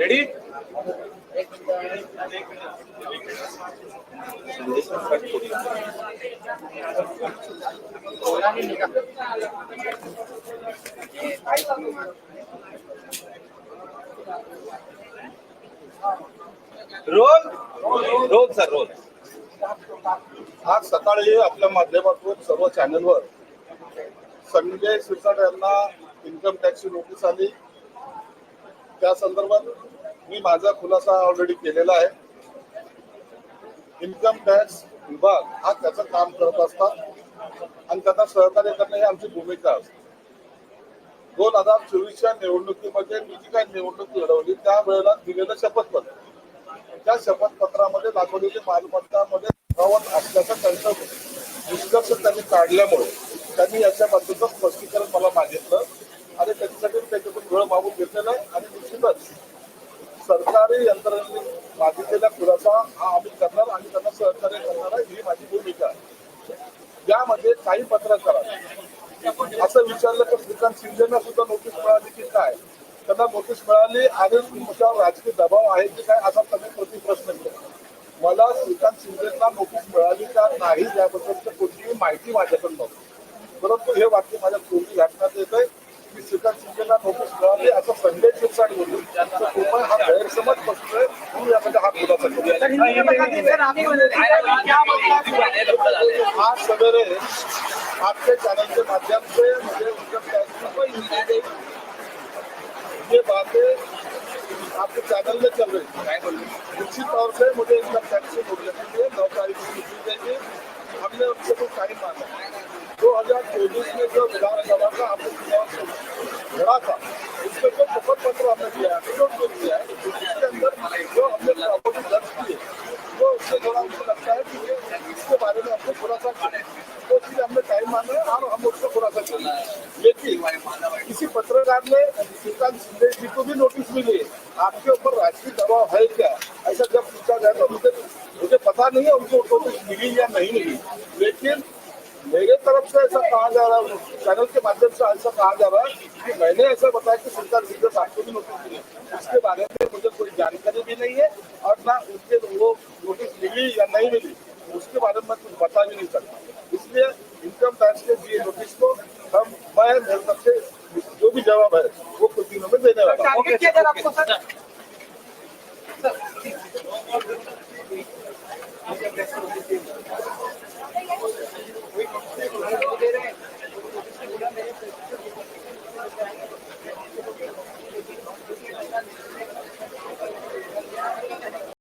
Ready roll roll sir roll आज सकाळी आपल्या माध्यमातून सर्व चॅनलवर संजय सिरसाट यांना इन्कम टॅक्सची नोटीस आली. त्या संदर्भात मी माझा खुलासा ऑलरेडी केलेला आहे. इन्कम टॅक्स विभाग हा त्याचं काम करत असतात आणि त्यांना सहकार्य करणं ही आमची भूमिका असते. दोन हजार चोवीसच्या निवडणुकीमध्ये मी जी काही निवडणूक लढवली त्यावेळेला दिलेलं शपथपत्र त्या शपथपत्रामध्ये दाखवलेली मालमत्तामध्ये तफावत असल्याचा त्यांचा निष्कर्ष त्यांनी काढल्यामुळे त्यांनी याच्याबद्दलचं स्पष्टीकरण मला मागितलं आणि त्याच्यासाठी त्याच्यातून वेळ मागून घेतलेलं आहे. आणि निश्चितच सरकारी यंत्रणेने मागितलेला खुलासा हा आम्ही करणार आणि त्यांना सहकार्य करणार आहे ही माझी भूमिका आहे. यामध्ये काही पत्रकारांनी असं विचारलं की श्रीकांत शिंदेना सुद्धा नोटीस मिळाली की काय? त्यांना नोटीस मिळाली आणि तुमच्यावर राजकीय दबाव आहे की काय असा त्यांनी प्रतिप्रश्न केला? मला श्रीकांत शिंदेना नोटीस मिळाली का नाही याबद्दलची कोणतीही माहिती माझ्याकडे नव्हती. परंतु हे वाक्य माझ्या तोंडी घातण्यात येत आहे की श्रीकांत शिंदेना नोटीस मिळाली असं शिरसाट बोलतो तर कृपया हा गैरसमज बसतोय म्हणून यामध्ये हा? खुलासा केला आज सवेरे आपके चैनल के ये बातें आपके चैनल में चल रही है। निश्चित तौर से मुझे इसका से नोटिस दिए नौ तारीख को छुट्टी देंगे हमने उनसे कुछ टाइम मांगा। दो हज़ार चौबीस में जो विधानसभा का आपने चुनाव लड़ा था, उसमें जो शपथ पत्र हमने दिया है, जो दिया है उसके अंदर जो हमने प्रॉपर्टी दर्ज की है वो उससे थोड़ा मुझे लगता है कि ये इसके बारे में हमको खुलासा करें तो इसलिए है और हम उसको खुलासा करेंगे लेकिन किसी पत्रकार ने श्रीकांत शिंदे जी को भी नोटिस मिली है। आपके ऊपर राजनीय दबाव है क्या? ऐसा जब पूछा गया तो मुझे मुझे पता नहीं है उनको नोटिस मिली या नहीं मिली। लेकिन मेरे तरफ़ से ऐसा कहा जा रहा है चैनल के माध्यम से ऐसा कहा जा रहा है कि मैंने ऐसा बताया कि श्रीकांत शिंदे साहब को भी नोटिस मिली उसके बारे में मुझे कोई जानकारी भी नहीं है और ना उसके वो नोटिस मिली या नहीं मिली। सर